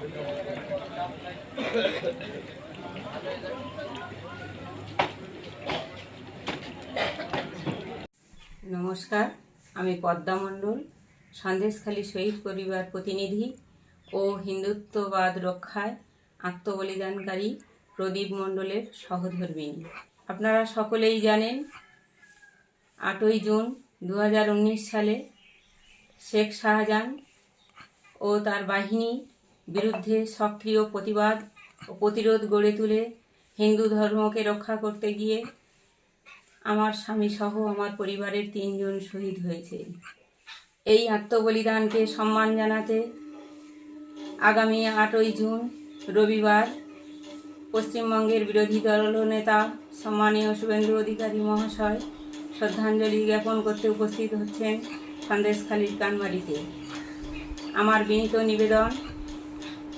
নমস্কার, আমি পদ্মা মণ্ডল, সন্দেশখালী শহীদ পরিবার প্রতিনিধি ও হিন্দুত্ববাদ রক্ষায় আত্মবলিদানকারী প্রদীপ মণ্ডলের সহধর্মিণী। আপনারা সকলেই জানেন, আটই জুন দু হাজার উনিশ সালে শেখ শাহজাহান ও তার বাহিনী বিরুদ্ধে সক্রিয় প্রতিবাদ ও প্রতিরোধ গড়ে তুলে হিন্দু ধর্মকে রক্ষা করতে গিয়ে আমার স্বামী সহ আমার পরিবারের তিনজন শহীদ হয়েছে। এই আত্মবলিদানকে সম্মান জানাতে আগামী আটই জুন, রবিবার পশ্চিমবঙ্গের বিরোধী দলনেতা সম্মানীয় শুভেন্দু অধিকারী মহাশয় শ্রদ্ধাঞ্জলি জ্ঞাপন করতে উপস্থিত হচ্ছেন সন্দেশখালীর কানবাড়িতে আমার বিনীত নিবেদন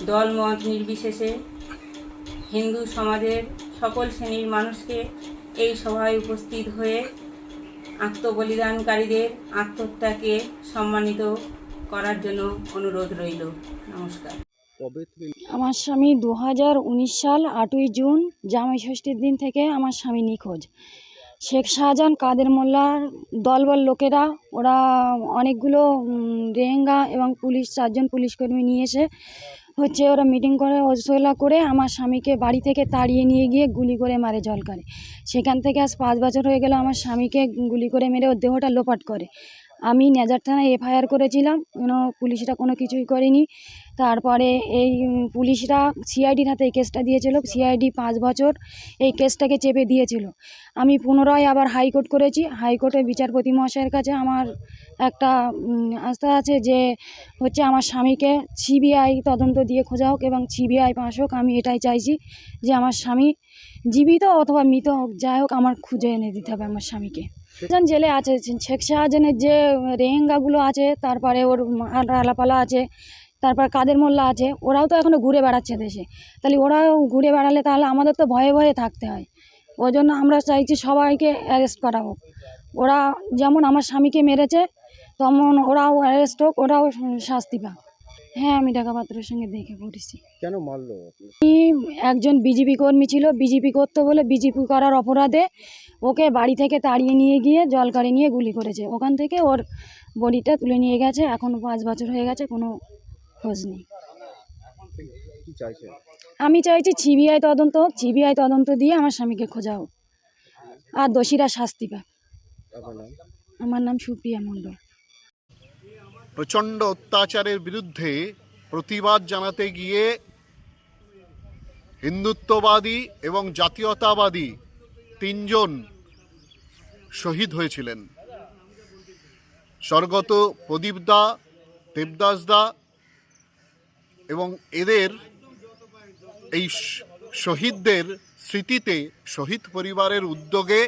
দল মত নির্বিশেষে হিন্দু সমাজের সকল শ্রেণির মানুষকে এই সভায় উপস্থিত হয়ে আত্মবলিদানকারীদের আত্মহত্যাকে সম্মানিত করার জন্য অনুরোধ রইল। নমস্কার। আমার স্বামী দু হাজার উনিশ সাল আটই জুন জামাই ষষ্ঠীর দিন থেকে আমার স্বামী নিখোঁজ। শেখ শাহজাহান, কাদের মোল্লার দলবল লোকেরা, ওরা অনেকগুলো রেঙ্গা এবং পুলিশ, চারজন পুলিশকর্মী নিয়ে এসে হচ্ছে ওরা মিটিং করে, ওসোলা করে আমার স্বামীকে বাড়ি থেকে তাড়িয়ে নিয়ে গিয়ে গুলি করে মারে জলকারে সেখান থেকে আজ পাঁচ বছর হয়ে গেল আমার স্বামীকে গুলি করে মেরে ওর দেহটা লোপাট করে। আমি নেজার থানায় এফআইআর করেছিলাম, কোনো পুলিশরা কোনো কিছুই করেনি। তারপরে এই পুলিশরা সিআইডির হাতে এই কেসটা দিয়েছিল, সিআইডি পাঁচ বছর এই কেসটাকে চেপে দিয়েছিল। আমি পুনরায় আবার হাইকোর্ট করেছি, হাইকোর্টে বিচারপতি মহাশয়ের কাছে আমার একটা আস্থা আছে যে হচ্ছে আমার স্বামীকে সিবিআই তদন্ত দিয়ে খোঁজা হোক এবং সিবিআই পাশ হোক, আমি এটাই চাইছি যে আমার স্বামী জীবিত অথবা মৃত হোক, যাই হোক আমার খুঁজে এনে দিতে হবে আমার স্বামীকে। শাহজাহান জেলে আছে শেখ শাহজাহানের যে রেহেঙ্গাগুলো আছে, তারপরে ওর আলাপালা আছে, তারপর কাদের মোল্লা আছে, ওরাও তো এখনও ঘুরে বেড়াচ্ছে দেশে। তাহলে ওরাও ঘুরে বেড়ালে তাহলে আমাদের তো ভয়ে ভয়ে থাকতে হয়। ওই জন্য আমরা চাইছি সবাইকে অ্যারেস্ট করা হোক ওরা যেমন আমার স্বামীকে মেরেছে, তেমন ওরাও অ্যারেস্ট হোক, ওরাও শাস্তি পাক। হ্যাঁ আমি ঢাকা পাত্রের সঙ্গে দেখে পড়েছি। কেন মারলো আপনি? একজন বিজেপি কর্মী ছিল বিজেপি করতে বলে বিজেপি করার অপরাধে ওকে বাড়ি থেকে তাড়িয়ে নিয়ে গিয়ে জলকারে নিয়ে গুলি করেছে। ওখান থেকে ওর বডিটা তুলে নিয়ে গেছে। এখনও পাঁচ বছর হয়ে গেছে কোনো খোঁজ নেই। আমি চাইছি সিবিআই তদন্ত হোক সিবিআই তদন্ত দিয়ে আমার স্বামীকে খোঁজা হোক আর দোষীরা শাস্তি পাক। আমার নাম সুপ্রিয়া মণ্ডল। প্রচণ্ড অত্যাচারের বিরুদ্ধে প্রতিবাদ জানাতে গিয়ে হিন্দুত্ববাদী এবং জাতীয়তাবাদী তিনজন শহীদ হয়েছিলেন। স্বর্গত প্রদীপ দা, দেবদাস দা এবং এদের এই শহীদদের স্মৃতিতে শহীদ পরিবারের উদ্যোগে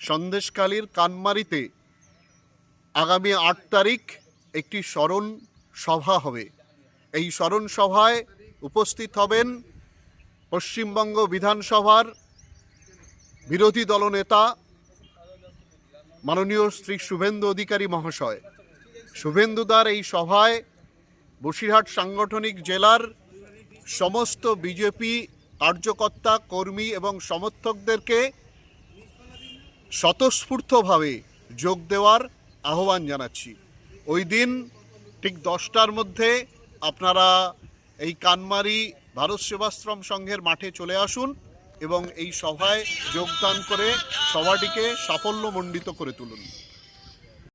সন্দেশকালীর কানমারিতে আগামী আট তারিখ একটি স্মরণ সভা হবে। এই স্মরণ সভায় উপস্থিত হবেন পশ্চিমবঙ্গ বিধানসভার বিরোধী দলনেতা মাননীয় শ্রী শুভেন্দু অধিকারী মহাশয়। শুভেন্দুদার এই সভায় বসিরহাট সাংগঠনিক জেলার সমস্ত বিজেপি কার্যকর্তা, কর্মী এবং সমর্থকদেরকে স্বতঃস্ফূর্তভাবে যোগ দেওয়ার আহ্বান জানাচ্ছি। ওই দিন ঠিক দশটার মধ্যে আপনারা এই কানমারি ভারত সেবাশ্রম সংঘের মাঠে চলে আসুন এবং এই সভায় যোগদান করে সভাটিকে সাফল্যমণ্ডিত করে তুলুন।